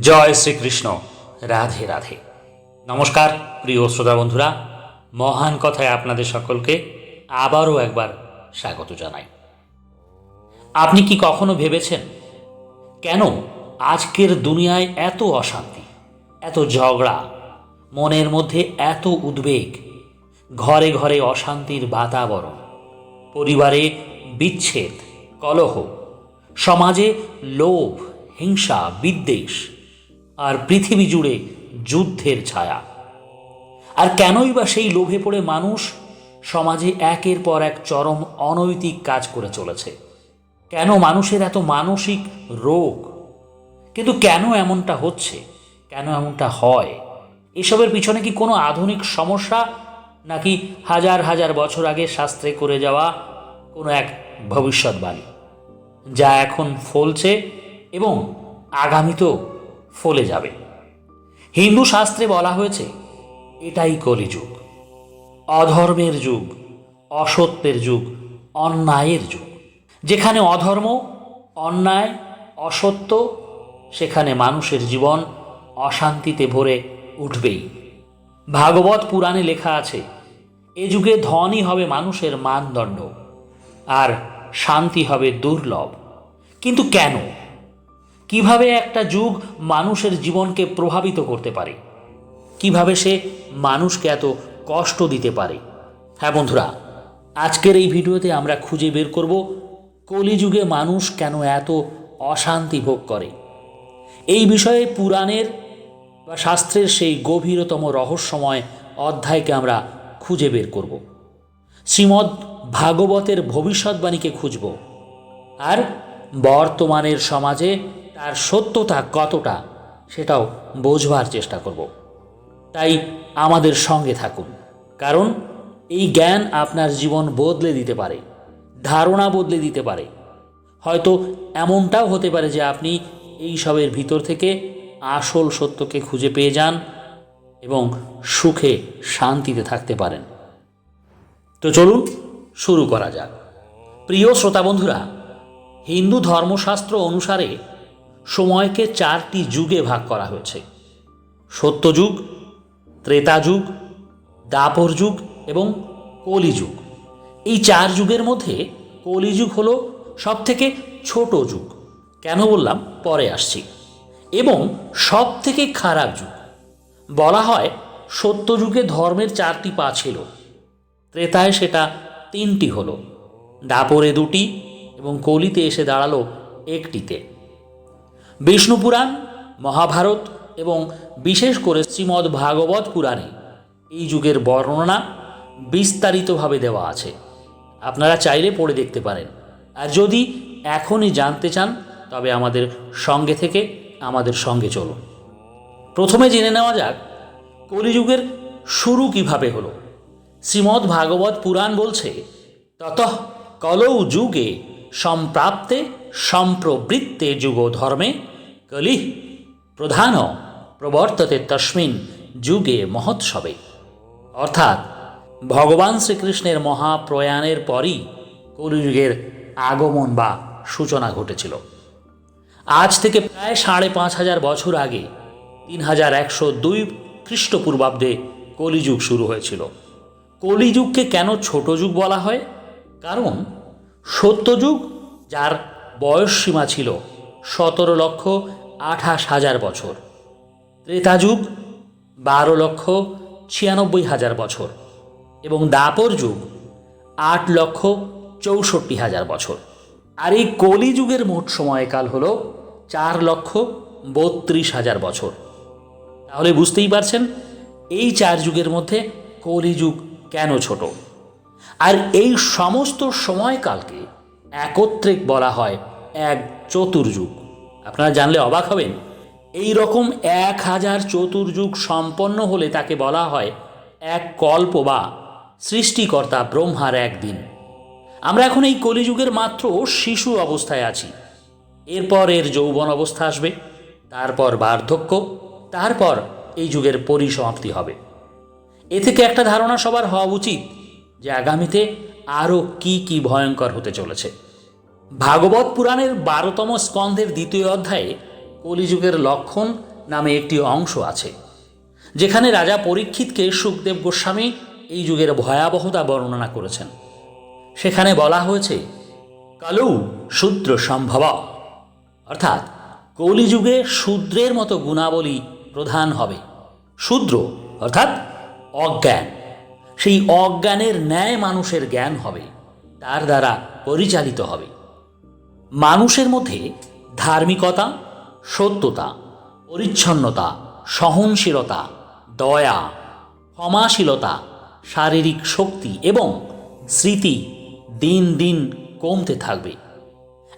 জয় শ্রীকৃষ্ণ, রাধে রাধে। নমস্কার, প্রিয় শ্রোতা বন্ধুরা। মহান কথায় আপনাদের সকলকে আবারও একবার স্বাগত জানাই। আপনি কি কখনো ভেবেছেন, কেন আজকের দুনিয়ায় এত অশান্তি, এত ঝগড়া, মনের মধ্যে এত উদ্বেগ, ঘরে ঘরে অশান্তির বাতাবরণ, পরিবারে বিচ্ছেদ, কলহ, সমাজে লোভ, হিংসা, বিদ্বেষ আর পৃথিবী জুড়ে যুদ্ধের ছায়া। আর কেনই বা সেই লোভে পড়ে মানুষ সমাজে একের পর এক চরম অনৈতিক কাজ করে চলেছে। কেন মানুষের এত মানসিক রোগ? কিন্তু কেন এমনটা হচ্ছে? কেন এমনটা হয়? এসবের পিছনে কি কোনো আধুনিক সমস্যা? নাকি হাজার হাজার বছর আগে শাস্ত্রে করে যাওয়া কোনো এক ভবিষ্যৎবাণী, যা এখন ফলছে এবং আগামীতেও ফলে যাবে। হিন্দু শাস্ত্রে বলা হয়েছে, এটাই কলিযুগ। অধর্মের যুগ, অসত্যের যুগ, অন্যায়ের যুগ। যেখানে অধর্ম, অন্যায়, অসত্য, সেখানে মানুষের জীবন অশান্তিতে ভরে উঠবেই। ভাগবত পুরাণে লেখা আছে, এ যুগে ধনই হবে মানুষের মানদণ্ড, আর শান্তি হবে দুর্লভ। কিন্তু কেন? কীভাবে একটা যুগ মানুষের জীবনকে প্রভাবিত করতে পারে? কীভাবে সে মানুষকে এত কষ্ট দিতে পারে? হ্যাঁ বন্ধুরা, আজকের এই ভিডিওতে আমরা খুঁজে বের করব কলিযুগে মানুষ কেন এত অশান্তি ভোগ করে? এই বিষয়ে পুরাণের বা শাস্ত্রের সেই গভীরতম রহস্যময় অধ্যায়কে আমরা খুঁজে বের করব। শ্রীমদ্ ভাগবতের ভবিষ্যৎবাণীকে খুঁজব। আর বর্তমানের সমাজে তার সত্যতা কতটা সেটাও বোঝবার চেষ্টা করব। তাই আমাদের সঙ্গে থাকুন, কারণ এই জ্ঞান আপনার জীবন বদলে দিতে পারে, ধারণা বদলে দিতে পারে। হয়তো এমনটাও হতে পারে যে আপনি এই সবের ভিতর থেকে আসল সত্যকে খুঁজে পেয়ে যান এবং সুখে শান্তিতে থাকতে পারেন। তো চলুন শুরু করা যাক। প্রিয় শ্রোতা বন্ধুরা, হিন্দু ধর্মশাস্ত্র অনুসারে সময়কে চারটি যুগে ভাগ করা হয়েছে। সত্যযুগ ত্রেতা যুগ দাপর যুগ এবং কলিযুগ। এই চার যুগের মধ্যে কলিযুগ হল সব থেকে ছোট যুগ। কেন বললাম? পরে আসছি। এবং সব থেকে খারাপ যুগ। বলা হয় সত্যযুগে ধর্মের চারটি পা ছিল। ত্রেতায় সেটা তিনটি হলো। দাপরে দুটি এবং কলিতে এসে দাঁড়াল একটিতে। বিষ্ণু পুরাণ, মহাভারত এবং বিশেষ করে শ্রীমদ্ ভাগবত পুরাণে এই যুগের বর্ণনা বিস্তারিতভাবে দেওয়া আছে। আপনারা চাইলে পড়ে দেখতে পারেন। আর যদি এখনই জানতে চান, তবে আমাদের সঙ্গে থেকে আমাদের সঙ্গে চলুন। প্রথমে জেনে নেওয়া যাক, কলিযুগের শুরু কীভাবে হলো। শ্রীমদ্ ভাগবত পুরাণ বলছে, তত কলৌ যুগে সম্প্রাপ্তে, সম্প্রবৃত্তে যুগ ধর্মে কলি প্রধান প্রবর্ততে তস্মিন যুগে মহোৎসবে। অর্থাৎ, ভগবান শ্রীকৃষ্ণের মহাপ্রয়াণের পরই কলিযুগের আগমন বা সূচনা ঘটেছিল। আজ থেকে প্রায় সাড়ে পাঁচ হাজার বছর আগে তিন হাজার একশো দুই খ্রিস্টপূর্বাব্দে কলিযুগ শুরু হয়েছিল। কলিযুগকে কেন ছোট যুগ বলা হয়? কারণ সত্যযুগ, যার বয়স সীমা ছিল সতেরো লক্ষ আঠাশ হাজার বছর। ত্রেতাযুগ, বারো লক্ষ ছিয়ানব্বই হাজার বছর। এবং দাপর যুগ, আট লক্ষ চৌষট্টি হাজার বছর। আর এই কলিযুগের মোট সময়কাল হল চার লক্ষ বত্রিশ হাজার বছর। তাহলে বুঝতেই পারছেন, এই চার যুগের মধ্যে কলিযুগ কেন ছোট? আর এই সমস্ত সময়কালকে একত্রে বলা হয় এক চতুর্যুগ। আপনারা জানলে অবাক হবেন, এই রকম এক হাজার চতুর্যুগ সম্পন্ন হলে তাকে বলা হয় এক কল্প বা সৃষ্টিকর্তা ব্রহ্মার একদিন। আমরা এখন এই কলিযুগের মাত্র শিশু অবস্থায় আছি। এরপর এর যৌবন অবস্থা আসবে, তারপর বার্ধক্য, তারপর এই যুগের পরিসমাপ্তি হবে। এ থেকে একটা ধারণা সবার হওয়া উচিত যে আগামীতে আরও কি কি ভয়ঙ্কর হতে চলেছে। ভাগবত পুরাণের বারোতম স্কন্ধের দ্বিতীয় অধ্যায়ে কলিযুগের লক্ষণ নামে একটি অংশ আছে, যেখানে রাজা পরীক্ষিতকে সুখদেব গোস্বামী এই যুগের ভয়াবহতা বর্ণনা করেছেন। সেখানে বলা হয়েছে, কালু শূদ্র সম্ভব। অর্থাৎ কলিযুগে শূদ্রের মতো গুণাবলী প্রধান হবে। শূদ্র অর্থাৎ অজ্ঞান। সেই অজ্ঞানের ন্যায় মানুষের জ্ঞান হবে, তার দ্বারা পরিচালিত হবে। মানুষের মধ্যে ধার্মিকতা, সত্যতা, পরিচ্ছন্নতা, সহনশীলতা, দয়া, ক্ষমাশীলতা, শারীরিক শক্তি এবং স্মৃতি দিন দিন কমতে থাকবে।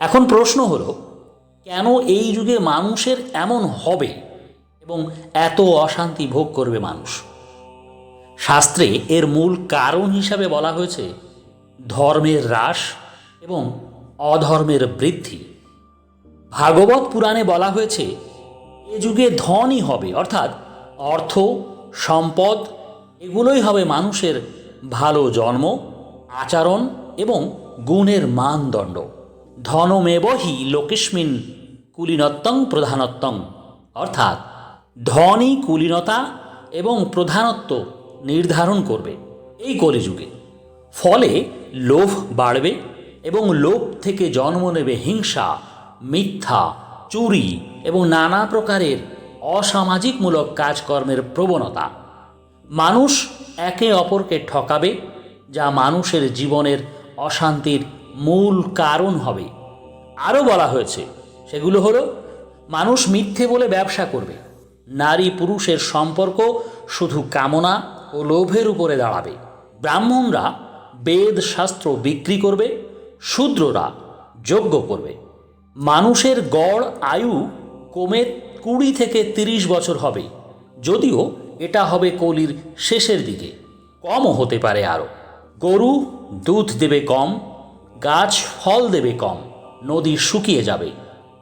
এখন প্রশ্ন হলো, কেন এই যুগে মানুষের এমন হবে এবং এত অশান্তি ভোগ করবে মানুষ? শাস্ত্রে এর মূল কারণ হিসাবে বলা হয়েছে ধর্মের হ্রাস এবং অধর্মের বৃদ্ধি। ভাগবত পুরাণে বলা হয়েছে, এ যুগে ধনই হবে, অর্থাৎ অর্থ, সম্পদ, এগুলোই হবে মানুষের ভালো জন্ম, আচরণ এবং গুণের মানদণ্ড। ধনমেবহি লোকেস্মিন কুলীনত্তং প্রধানত্তং, অর্থাৎ ধনই কুলীনতা এবং প্রধানত্ব নির্ধারণ করবে এই কলিযুগে। ফলে লোভ বাড়বে এবং লোভ থেকে জন্ম নেবে হিংসা, মিথ্যা, চুরি এবং নানা প্রকারের অসামাজিকমূলক কাজকর্মের প্রবণতা। মানুষ একে অপরকে ঠকাবে, যা মানুষের জীবনের অশান্তির মূল কারণ হবে। আরও বলা হয়েছে, সেগুলো হলো, মানুষ মিথ্যে বলে ব্যবসা করবে নারী পুরুষের সম্পর্ক শুধু কামনা ও লোভের উপরে দাঁড়াবে। ব্রাহ্মণরা বেদ শাস্ত্র বিক্রি করবে, শূদ্ররা যজ্ঞ করবে। মানুষের গড় আয়ু কমে কুড়ি থেকে তিরিশ বছর হবে, যদিও এটা হবে কলির শেষের দিকে, কমও হতে পারে আরও। গরু দুধ দেবে কম, গাছ ফল দেবে কম, নদী শুকিয়ে যাবে।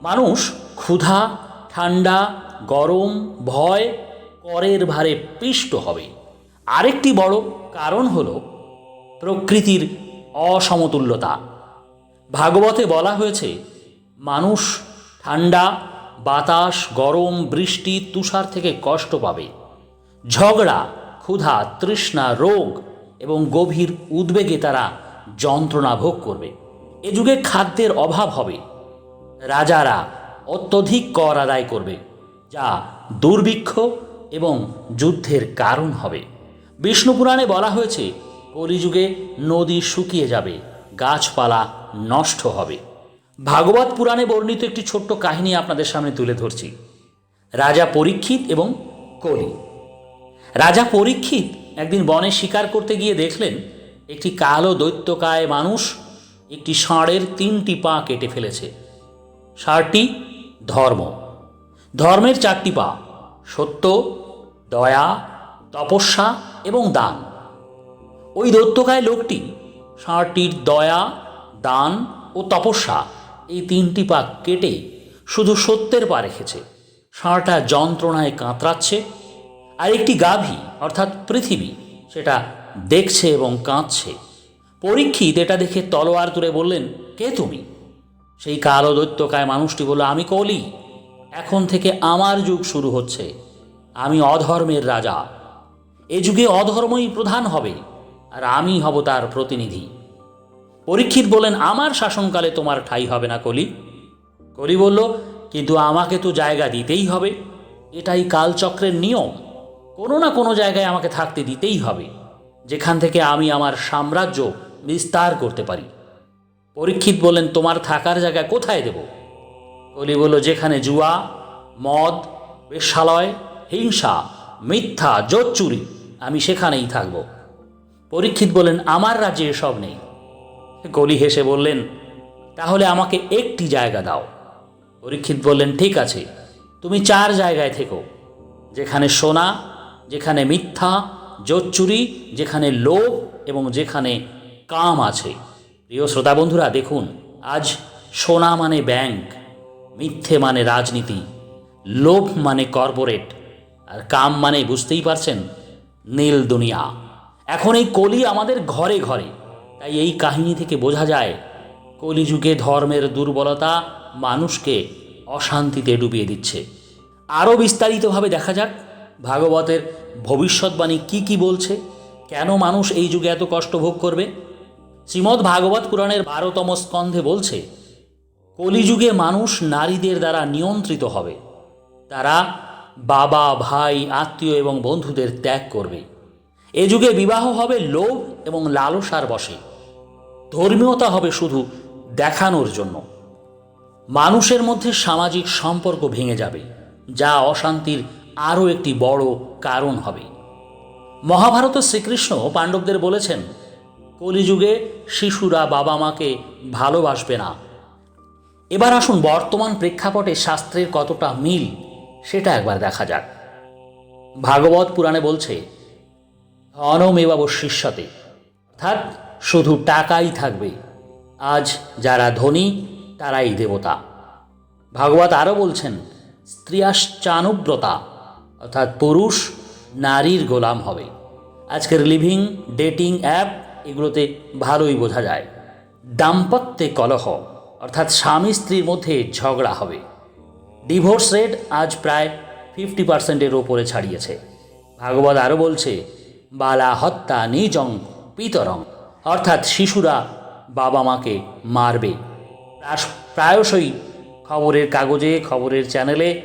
মানুষ ক্ষুধা ঠান্ডা গরম, ভয়, করের ভারে পিষ্ট হবে। আরেকটি বড় কারণ হল প্রকৃতির অসমতুল্যতা। ভাগবতে বলা হয়েছে, মানুষ ঠান্ডা, বাতাস, গরম, বৃষ্টি, তুষার থেকে কষ্ট পাবে। ঝগড়া, ক্ষুধা, তৃষ্ণা, রোগ এবং গভীর উদ্বেগে তারা যন্ত্রণা ভোগ করবে। এ যুগে খাদ্যের অভাব হবে। রাজারা অত্যধিক কর আদায় করবে, যা দুর্ভিক্ষ এবং যুদ্ধের কারণ হবে। বিষ্ণু পুরাণে বলা হয়েছে, কলিযুগে নদী শুকিয়ে যাবে, গাছপালা নষ্ট হবে। ভাগবত পুরাণে বর্ণিত একটি ছোট্ট কাহিনী আপনাদের সামনে তুলে ধরছি। রাজা পরীক্ষিত এবং কলি। রাজা পরীক্ষিত একদিন বনে শিকার করতে গিয়ে দেখলেন, একটি কালো দৈত্যকায় মানুষ একটি ষাঁড়ের তিনটি পা কেটে ফেলেছে। ষাঁড়টি ধর্ম। ধর্মের চারটি পা, সত্য, দয়া, তপস্যা এবং দান। ওই দৈত্যকায় লোকটি ষাঁড়টির দয়া, দান ও তপস্যা এই তিনটি পা কেটে শুধু সত্যের পা রেখেছে। ষাঁড়টা যন্ত্রণায় কাঁতরাচ্ছে আর একটি গাভী, অর্থাৎ পৃথিবী, সেটা দেখছে এবং কাঁদছে। পরীক্ষিত এটা দেখে তলোয়ার তুলে বললেন, কে তুমি? সেই কালো দৈত্যকায় মানুষটি বলল, আমি কলি। এখন থেকে আমার যুগ শুরু হচ্ছে। আমি অধর্মের রাজা। এ যুগে অধর্মই প্রধান হবে, আর আমি হব তার প্রতিনিধি। পরীক্ষিত বলেন, আমার শাসনকালে তোমার ঠাই হবে না কলি। কলি বলল, কিন্তু আমাকে তো জায়গা দিতেই হবে। এটাই কালচক্রের নিয়ম। কোনো না কোনো জায়গায় আমাকে থাকতে দিতেই হবে, যেখান থেকে আমি আমার সাম্রাজ্য বিস্তার করতে পারি। পরীক্ষিত বললেন তোমার থাকার জায়গা কোথায় দেব? কলি বলল, যেখানে জুয়া, মদ, বেশ্যালয়, হিংসা, মিথ্যা, জোচ্চুরি আমি সেখানেই থাকব। পরীক্ষিত বললেন, আমার রাজ্যে এসব নেই। কলি হেসে বললেন, তাহলে আমাকে একটি জায়গা দাও। পরীক্ষিত বললেন, ঠিক আছে, তুমি চার জায়গায় থেকো, যেখানে সোনা, যেখানে মিথ্যা, জোচ্চুরি, যেখানে লোভ এবং যেখানে কাম আছে। প্রিয় শ্রোতা বন্ধুরা, দেখুন, আজ সোনা মানে ব্যাংক, মিথ্যে মানে রাজনীতি, লোভ মানে কর্পোরেট, আর কাম মানে বুঝতেই পারছেন নীল দুনিয়া। এখন এই কলি আমাদের ঘরে ঘরে। তাই এই কাহিনী থেকে বোঝা যায়, কলিযুগে ধর্মের দুর্বলতা মানুষকে অশান্তিতে ডুবিয়ে দিচ্ছে। আরও বিস্তারিতভাবে দেখা যাক ভাগবতের ভবিষ্যৎবাণী কি কি বলছে, কেন মানুষ এই যুগে এত কষ্ট ভোগ করবে। শ্রীমদ্ ভাগবত পুরাণের বারোতম স্কন্ধে বলছে, কলিযুগে মানুষ নারীদের দ্বারা নিয়ন্ত্রিত হবে। তারা বাবা, ভাই, আত্মীয় এবং বন্ধুদের ত্যাগ করবে। এ যুগে বিবাহ হবে লোভ এবং লালসার বসে ধর্মীয়তা হবে শুধু দেখানোর জন্য। মানুষের মধ্যে সামাজিক সম্পর্ক ভেঙে যাবে, যা অশান্তির আরও একটি বড় কারণ হবে। মহাভারত শ্রীকৃষ্ণ পাণ্ডবদের বলেছেন, কলিযুগে শিশুরা বাবা মাকে ভালোবাসবে না। এবার আসুন বর্তমান প্রেক্ষাপটে শাস্ত্রের কতটা মিল সেটা একবার দেখা যাক। ভাগবত পুরাণে বলছে অনমেবাব শিষ্যতে অর্থাৎ শুধু টাকাই থাকবে, আজ যারা ধনী, তারাই দেবতা। ভাগবত আরও বলছেন, স্ত্রিয়াশ্চানুব্রতা, অর্থাৎ পুরুষ নারীর গোলাম হবে। আজকের লিভিং, ডেটিং অ্যাপ, এগুলোতে ভালোই বোঝা যায়। দাম্পত্যে কলহ, অর্থাৎ স্বামী স্ত্রীর মধ্যে ঝগড়া হবে। ডিভোর্স রেট আজ প্রায় ফিফটি পার্সেন্টের ওপরে ছাড়িয়েছে। ভাগবত আরও বলছে, বালা হত্যা নিজং পিতরং। অর্থাৎ শিশুরা বাবা মাকে মারবে। প্রায়শই খবরের কাগজে, খবরের চ্যানেলে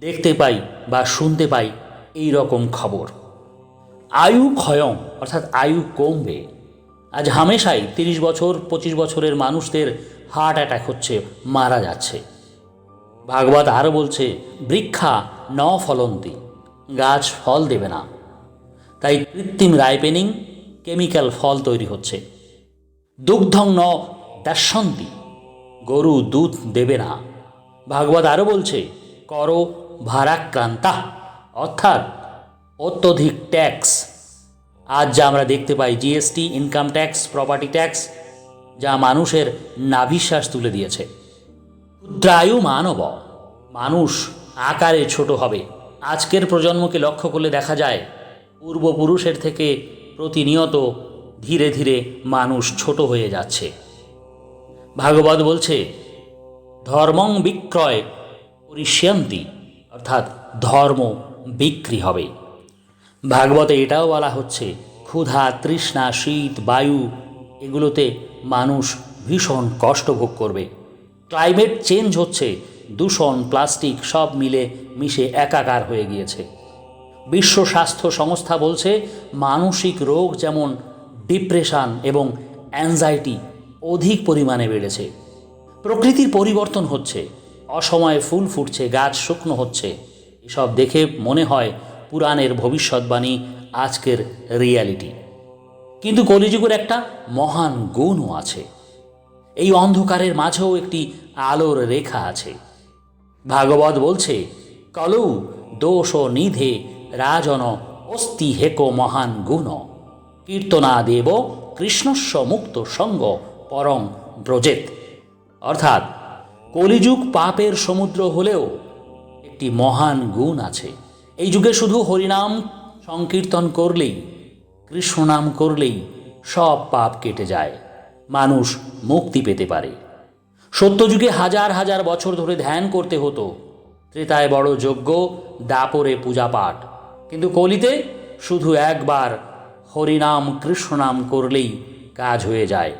দেখতে পাই বা শুনতে পাই এই রকম খবর। আয়ু ক্ষয়ং, অর্থাৎ আয়ু কমবে। আজ হামেশাই তিরিশ বছর, পঁচিশ বছরের মানুষদের হার্ট অ্যাটাক হচ্ছে, মারা যাচ্ছে। ভাগবত আরও বলছে, বৃক্ষা ন ফলন্তি গাছ ফল দেবে না। তাই কৃত্রিম রাইপেনিং কেমিক্যাল ফল তৈরি হচ্ছে। দুগ্ধং ন দাসন্তি গরু দুধ দেবে না। ভাগবত আরও বলছে, কর ভারাক্রান্তা, অর্থাৎ অত্যধিক ট্যাক্স। আজ যা আমরা দেখতে পাই, GST, income tax, property tax, যা মানুষের নাভিশ্বাস তুলে দিয়েছে। ক্ষুদ্রায়ু মানব। মানুষ আকারে ছোট হবে। আজকের প্রজন্মকে লক্ষ্য করলে দেখা যায়, পূর্বপুরুষের থেকে প্রতিনিয়ত ধীরে ধীরে মানুষ ছোট হয়ে যাচ্ছে। ভাগবত বলছে, ধর্মং বিক্রয় পরিষ্যান্তি অর্থাৎ ধর্ম বিক্রি হবে। ভাগবতে এটাও বলা হচ্ছে, ক্ষুধা, তৃষ্ণা, শীত, বায়ু, এগুলোতে মানুষ ভীষণ কষ্ট ভোগ করবে। ক্লাইমেট চেঞ্জ হচ্ছে, দূষণ, প্লাস্টিক সব মিলে মিশে একাকার হয়ে গিয়েছে। বিশ্ব স্বাস্থ্য সংস্থা বলছে, মানসিক রোগ যেমন ডিপ্রেশন এবং অ্যাংজাইটি অধিক পরিমাণে বেড়েছে। প্রকৃতির পরিবর্তন হচ্ছে, অসময়ে ফুল ফুটছে, গাছ শুকনো হচ্ছে। এসব দেখে মনে হয় পুরাণের ভবিষ্যৎবাণী আজকের রিয়ালিটি। কিন্তু কলিযুগের একটা মহান গুণও আছে। এই অন্ধকারের মাঝেও একটি আলোর রেখা আছে। ভাগবত বলছে, কলৌ, দোষ নিধে রাজন অস্তি হেক মহান গুণ। কীর্তনা দেব কৃষ্ণস্ব মুক্ত সঙ্গ পরং ব্রজেত। অর্থাৎ, কলিযুগ পাপের সমুদ্র হলেও একটি মহান গুণ আছে। এই যুগে শুধু হরিনাম সংকীর্তন করলেই, কৃষ্ণনাম করলেই সব পাপ কেটে যায়। মানুষ মুক্তি পেতে পারে। সত্যযুগে হাজার হাজার বছর ধরে ধ্যান করতে হতো। ত্রেতায় বড় যজ্ঞ, দাপরে পূজা পাঠ কিন্তু কলিতে শুধু একবার হরিনাম, কৃষ্ণনাম করলেই কাজ হয়ে যায়।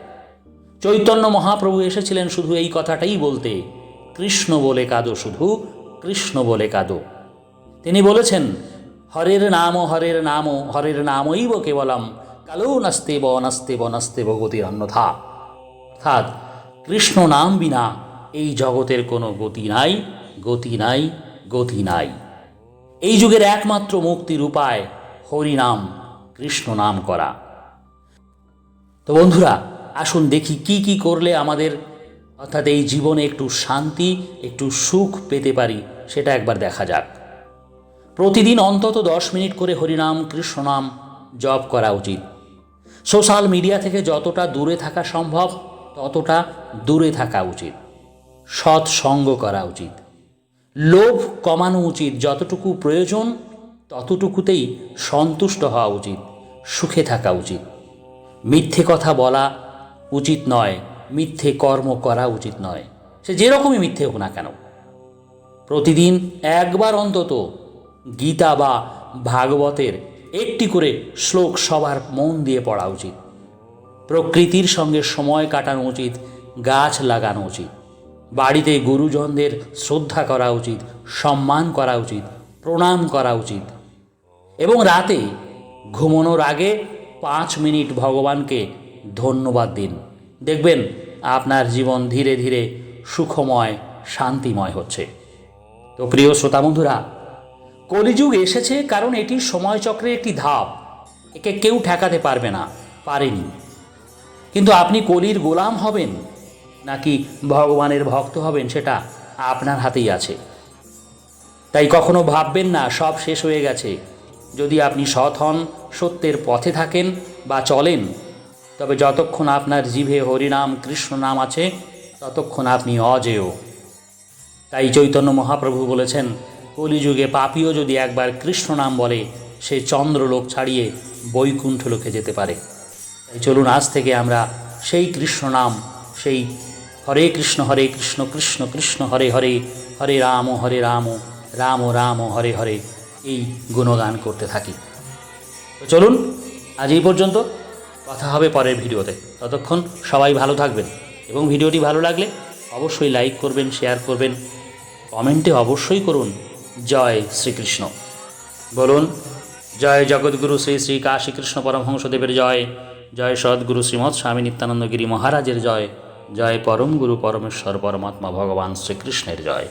চৈতন্য মহাপ্রভু এসেছিলেন শুধু এই কথাটাই বলতে, কৃষ্ণ বলে কাঁদো শুধু, কৃষ্ণ বলে কাঁদো। তিনি বলেছেন, হরের নাম হরের নাম, হরের নামইব কেবলম কালো নাস্তেব অনাস্তেব নাস্তেব গতির অন্যথা। অর্থাৎ কৃষ্ণ নাম বিনা এই জগতের কোনো গতি নাই গতি নাই গতি নাই। এই যুগের একমাত্র মুক্তির উপায় হরিনাম, কৃষ্ণ নাম করা। তো বন্ধুরা, আসুন দেখি কি কি করলে আমাদের অর্থাৎ এই জীবনে একটু শান্তি, একটু সুখ পেতে পারি, সেটা একবার দেখা যাক। প্রতিদিন অন্তত দশ মিনিট করে হরিনাম কৃষ্ণনাম জপ করা উচিত। সোশ্যাল মিডিয়া থেকে যতটা দূরে থাকা সম্ভব, ততটা দূরে থাকা উচিত। সৎসঙ্গ করা উচিত। লোভ কমানো উচিত, যতটুকু প্রয়োজন, ততটুকুতেই সন্তুষ্ট হওয়া উচিত, সুখে থাকা উচিত। মিথ্যে কথা বলা উচিত নয়, মিথ্যে কর্ম করা উচিত নয়। সে যেরকমই মিথ্যে হোক না কেন। প্রতিদিন একবার অন্তত গীতা বা ভাগবতের একটি করে শ্লোক সবার মন দিয়ে পড়া উচিত। প্রকৃতির সঙ্গে সময় কাটানো উচিত, গাছ লাগানো উচিত। বাড়িতে গুরুজনদের শ্রদ্ধা করা উচিত, সম্মান করা উচিত, প্রণাম করা উচিত। এবং রাতে ঘুমানোর আগে পাঁচ মিনিট ভগবানকে ধন্যবাদ দিন। দেখবেন আপনার জীবন ধীরে ধীরে সুখময়, শান্তিময় হচ্ছে। তো প্রিয় শ্রোতা বন্ধুরা কলিযুগ এসেছে কারণ এটি সময়চক্রের একটি ধাপ। একে কেউ ঠেকাতে পারবে না, পারেনি। কিন্তু আপনি কলির গোলাম হবেন, নাকি ভগবানের ভক্ত হবেন সেটা আপনার হাতেই আছে। তাই কখনো ভাববেন না, সব শেষ হয়ে গেছে। যদি আপনি সৎ হন, সত্যের পথে থাকেন বা চলেন, তবে যতক্ষণ আপনার জিভে হরিনাম, কৃষ্ণ নাম আছে, ততক্ষণ আপনি অজেয়। তাই চৈতন্য মহাপ্রভু বলেছেন কলিযুগে পাপীও যদি একবার কৃষ্ণ নাম বলে, সে চন্দ্রলোক ছাড়িয়ে বৈকুণ্ঠ লোকে যেতে পারে। তাই চলুন, আজ থেকে আমরা সেই কৃষ্ণ নাম, সেই হরে কৃষ্ণ হরে কৃষ্ণ কৃষ্ণ কৃষ্ণ, হরে হরে হরে রাম হরে রাম রাম রাম, হরে হরে এই গুণগান করতে থাকি। তো চলুন, আজ এই পর্যন্ত। কথা হবে পরের ভিডিওতে। ততক্ষণ সবাই ভালো থাকবেন এবং ভিডিওটি ভালো লাগলে অবশ্যই লাইক করবেন, শেয়ার করবেন। কমেন্টে অবশ্যই করুন। জয় শ্রীকৃষ্ণ। বলুন, জয় জগৎগুরু শ্রী শ্রী কাশীকৃষ্ণ পরমহংসদেবের জয় জয় সদ্গুরু শ্রীমৎ স্বামী নিত্যানন্দগিরি মহারাজের জয় জয় পরম গুরু পরমেশ্বর পরমাত্মা ভগবান শ্রীকৃষ্ণের জয়।